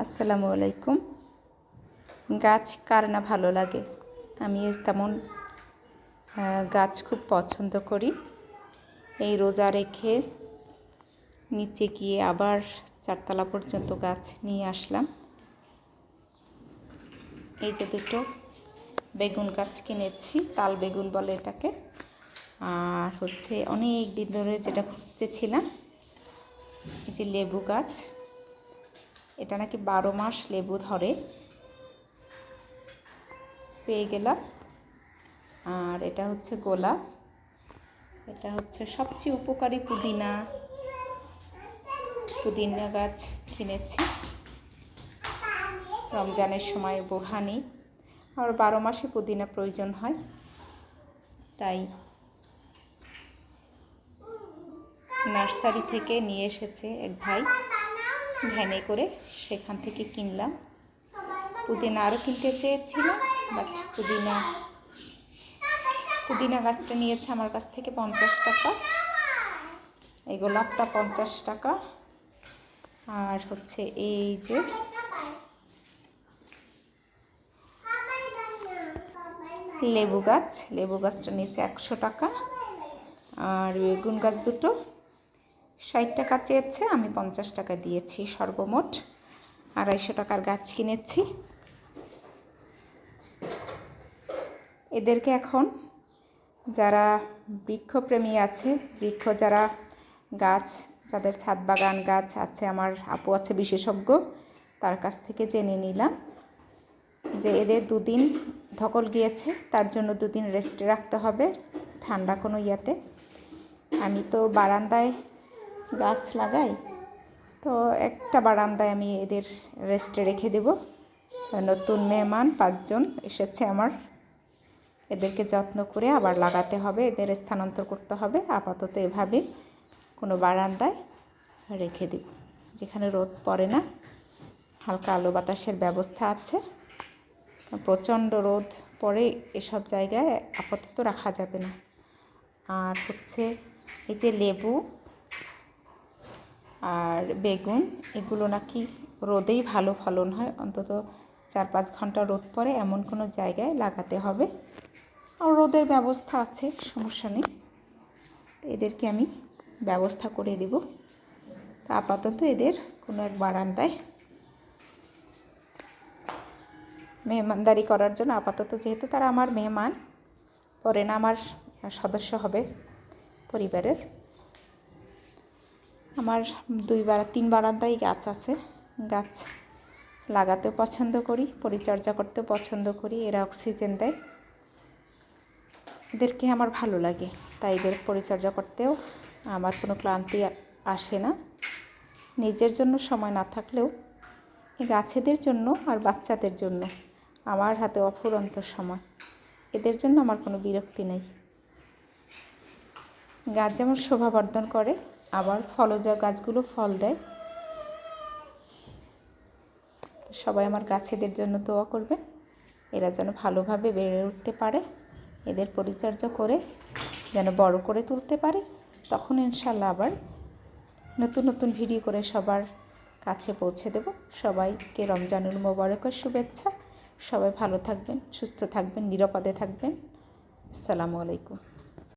আসসালামু আলাইকুম। গাছ কার না ভালো লাগে? আমি তেমন গাছ খুব পছন্দ করি। এই রোজা রেখে নিচে গিয়ে আবার চারতলা পর্যন্ত গাছ নিয়ে আসলাম। এই যে দুটো বেগুন গাছ কিনেছি, তাল বেগুন বলে এটাকে। আর হচ্ছে অনেক দিন ধরে যেটা খুঁজতেছিলাম, এই যে লেবু গাছ। এটা নাকি বারো মাস লেবু ধরে। পেয়ে গেলাম। আর এটা হচ্ছে গোলাপ এটা হচ্ছে সবচেয়ে উপকারী পুদিনা। পুদিনা গাছ কিনেছি। রমজানের সময় বোরহানি। আর বারো মাসে পুদিনা প্রয়োজন হয়। তাই নার্সারি থেকে নিয়ে এসেছে এক ভাই। ভ্যানে করে সেখান থেকে কিনলাম। পুদিনা আরও কিনতে চেয়েছিলাম বাট পুদিনা পুদিনা গাছটা নিয়েছে আমার কাছ থেকে পঞ্চাশ টাকা। এই গোলাপটা পঞ্চাশ টাকা। আর হচ্ছে এই যে লেবু গাছ, লেবু গাছটা নিয়েছে একশো টাকা। আর বেগুন গাছ দুটো ষাট টাকা চেয়েছে, আমি পঞ্চাশ টাকা দিয়েছি সর্বমোট। আড়াইশো টাকার গাছ কিনেছি। এদেরকে এখন যারা বৃক্ষপ্রেমী আছে, বৃক্ষ যারা গাছ, যাদের ছাদ বাগান গাছ আছে, আমার আপু আছে বিশেষজ্ঞ, তার কাছ থেকে জেনে নিলাম যে এদের দুদিন ধকল গিয়েছে, তার জন্য দুদিন রেস্টে রাখতে হবে ঠান্ডা কোনো ইয়েতে। আমি তো বারান্দায় গাছ লাগাই, তো একটা বারান্দায় আমি এদের রেস্টে রেখে দেব। নতুন মেহমান, পাঁচজন এসেছে আমার। এদেরকে যত্ন করে আবার লাগাতে হবে, এদের স্থানান্তর করতে হবে। আপাতত এভাবে কোনো বারান্দায় রেখে দেব, যেখানে রোদ পড়ে না। হালকা আলো বাতাসের ব্যবস্থা আছে। প্রচণ্ড রোদ পড়ে এসব জায়গায় আপাতত রাখা যাবে না। আর হচ্ছে এই যে লেবু আর বেগুন, এগুলো নাকি রোদেই ভালো ফলন হয়। অন্তত চার পাঁচ ঘণ্টা রোদ পরে এমন কোনো জায়গায় লাগাতে হবে। আর রোদের ব্যবস্থা আছে, সমস্যা নেই। তো এদেরকে আমি ব্যবস্থা করে দেব। তো আপাতত এদের কোনো এক বারান্দায় মেহমানদারি করার জন্য আপাতত যেহেতু তারা আমার মেহমান, পরে না আমার সদস্য হবে পরিবারের। আমার দুই বার, তিন বারান্দায় গাছ আছে। গাছ লাগাতেও পছন্দ করি, পরিচর্যা করতেও পছন্দ করি, এরা অক্সিজেন দেয়। এদেরকে আমার ভালো লাগে, তাই এদের পরিচর্যা করতেও আমার কোনো ক্লান্তি আসে না। নিজের জন্য সময় না থাকলেও গাছেদের জন্য আর বাচ্চাদের জন্য আমার হাতে অফুরন্ত সময়। এদের জন্য আমার কোনো বিরক্তি নেই। গাছ যেমন শোভাবর্ধন করে আবার ফলজ গাছগুলো ফল দেয়। সবাই আমার গাছেদের জন্য দোয়া করবেন। এরা যেন ভালোভাবে বেড়ে উঠতে পারে। এদের পরিচর্যা করে যেন বড় করে তুলতে পারে। তখন ইনশাল্লাহ আবার নতুন নতুন ভিডিও করে সবার কাছে পৌঁছে দেব। সবাইকে রমজানুল মোবারকের শুভেচ্ছা। সবাই ভালো থাকবেন, সুস্থ থাকবেন, নিরাপদে থাকবেন। আসসালামু আলাইকুম।